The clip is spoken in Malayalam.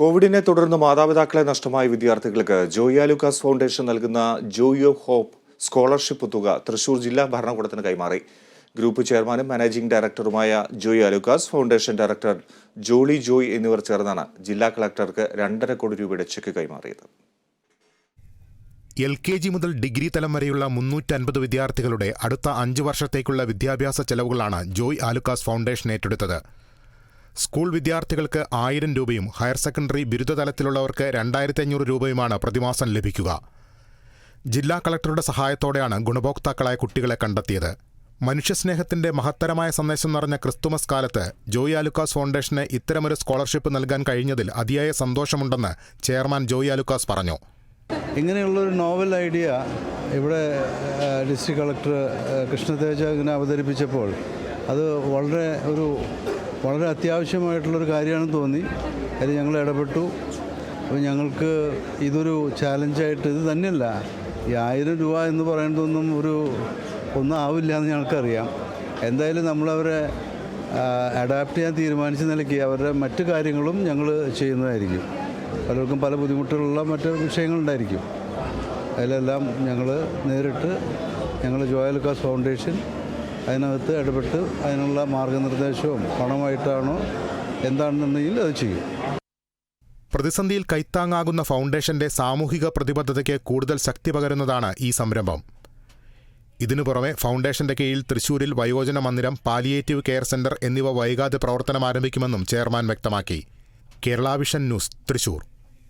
കോവിഡിനെ തുടർന്ന് മാതാപിതാക്കളെ നഷ്ടമായ വിദ്യാർത്ഥികൾക്ക് ജോയ ലൂക്കാസ് ഫൗണ്ടേഷൻ നൽകുന്ന ജോയ് ഓഫ് ഹോപ്പ് സ്കോളർഷിപ്പ് തുക തൃശൂർ ജില്ലാ ഭരണകൂടത്തിന് കൈമാറി. ഗ്രൂപ്പ് ചെയർമാനും മാനേജിംഗ് ഡയറക്ടറുമായ ജോയ് അലുക്കാസ് ഫൗണ്ടേഷൻ ഡയറക്ടർ ജോളി ജോയ് എന്നിവർ ചേർന്നാണ് ജില്ലാ കളക്ടർക്ക് രണ്ടര കോടി രൂപയുടെ ചെക്ക് കൈമാറിയത്. എൽ കെ ജി മുതൽ ഡിഗ്രി തലം വരെയുള്ള മുന്നൂറ്റൻപത് വിദ്യാർത്ഥികളുടെ അടുത്ത അഞ്ച് വർഷത്തേക്കുള്ള വിദ്യാഭ്യാസ ചെലവുകളാണ് ജോയ് ആലുക്കാസ് ഫൗണ്ടേഷൻ ഏറ്റെടുത്തത്. സ്കൂൾ വിദ്യാർത്ഥികൾക്ക് ആയിരം രൂപയും ഹയർ സെക്കൻഡറി ബിരുദതലത്തിലുള്ളവർക്ക് രണ്ടായിരത്തി അഞ്ഞൂറ് രൂപയുമാണ് പ്രതിമാസം ലഭിക്കുക. ജില്ലാ കളക്ടറുടെ സഹായത്തോടെയാണ് ഗുണഭോക്താക്കളായ കുട്ടികളെ കണ്ടെത്തിയത്. മനുഷ്യസ്നേഹത്തിന്റെ മഹത്തരമായ സന്ദേശം നിറഞ്ഞ ക്രിസ്തുമസ് കാലത്ത് ജോയി ആലുക്കാസ് ഫൗണ്ടേഷന് ഇത്തരമൊരു സ്കോളർഷിപ്പ് നൽകാൻ കഴിഞ്ഞതിൽ അതിയായ സന്തോഷമുണ്ടെന്ന് ചെയർമാൻ ജോയി ആലുക്കാസ് പറഞ്ഞു. ഇങ്ങനെയുള്ളൊരു നോവൽ ഐഡിയ ഇവിടെ ഡിസ്ട്രിക്ട് കളക്ടർ കൃഷ്ണതേജ ഇങ്ങനെ അവതരിപ്പിച്ചപ്പോൾ അത് വളരെ ഒരു വളരെ അത്യാവശ്യമായിട്ടുള്ളൊരു കാര്യമാണെന്ന് തോന്നി. അതിൽ ഞങ്ങൾ ഇടപെട്ടു. അപ്പോൾ ഞങ്ങൾക്ക് ഇതൊരു ചാലഞ്ചായിട്ട് ഇത് തന്നെയല്ല ഈ ആയിരം രൂപ എന്ന് പറയുന്നതൊന്നും ഒരു ഒന്നും ആവില്ല എന്ന് ഞങ്ങൾക്കറിയാം. എന്തായാലും നമ്മളവരെ അഡാപ്റ്റ് ചെയ്യാൻ തീരുമാനിച്ച നിലയ്ക്ക് അവരുടെ മറ്റു കാര്യങ്ങളും ഞങ്ങൾ ചെയ്യുന്നതായിരിക്കും. പലർക്കും പല ബുദ്ധിമുട്ടുകളുള്ള മറ്റ് വിഷയങ്ങളുണ്ടായിരിക്കും. അതിലെല്ലാം ഞങ്ങൾ നേരിട്ട് ഞങ്ങൾ ജോയൽ കാസ് ഫൗണ്ടേഷൻ അതിനകത്ത് ഇടപെട്ട് അതിനുള്ള മാർഗനിർദ്ദേശവും പണമായിട്ടാണോ എന്താണെന്നുണ്ടെങ്കിൽ അത് ചെയ്യും. പ്രതിസന്ധിയിൽ കൈത്താങ്ങാകുന്ന ഫൗണ്ടേഷന്റെ സാമൂഹിക പ്രതിബദ്ധതയ്ക്ക് കൂടുതൽ ശക്തി പകരുന്നതാണ് ഈ സംരംഭം. ഇതിനു പുറമെ ഫൗണ്ടേഷന്റെ കീഴിൽ തൃശൂരിൽ വയോജന മന്ദിരം പാലിയേറ്റീവ് കെയർ സെന്റർ എന്നിവ വൈകാതെ പ്രവർത്തനം ആരംഭിക്കുമെന്നും ചെയർമാൻ വ്യക്തമാക്കി. കേരളാവിഷൻ ന്യൂസ് തൃശൂർ.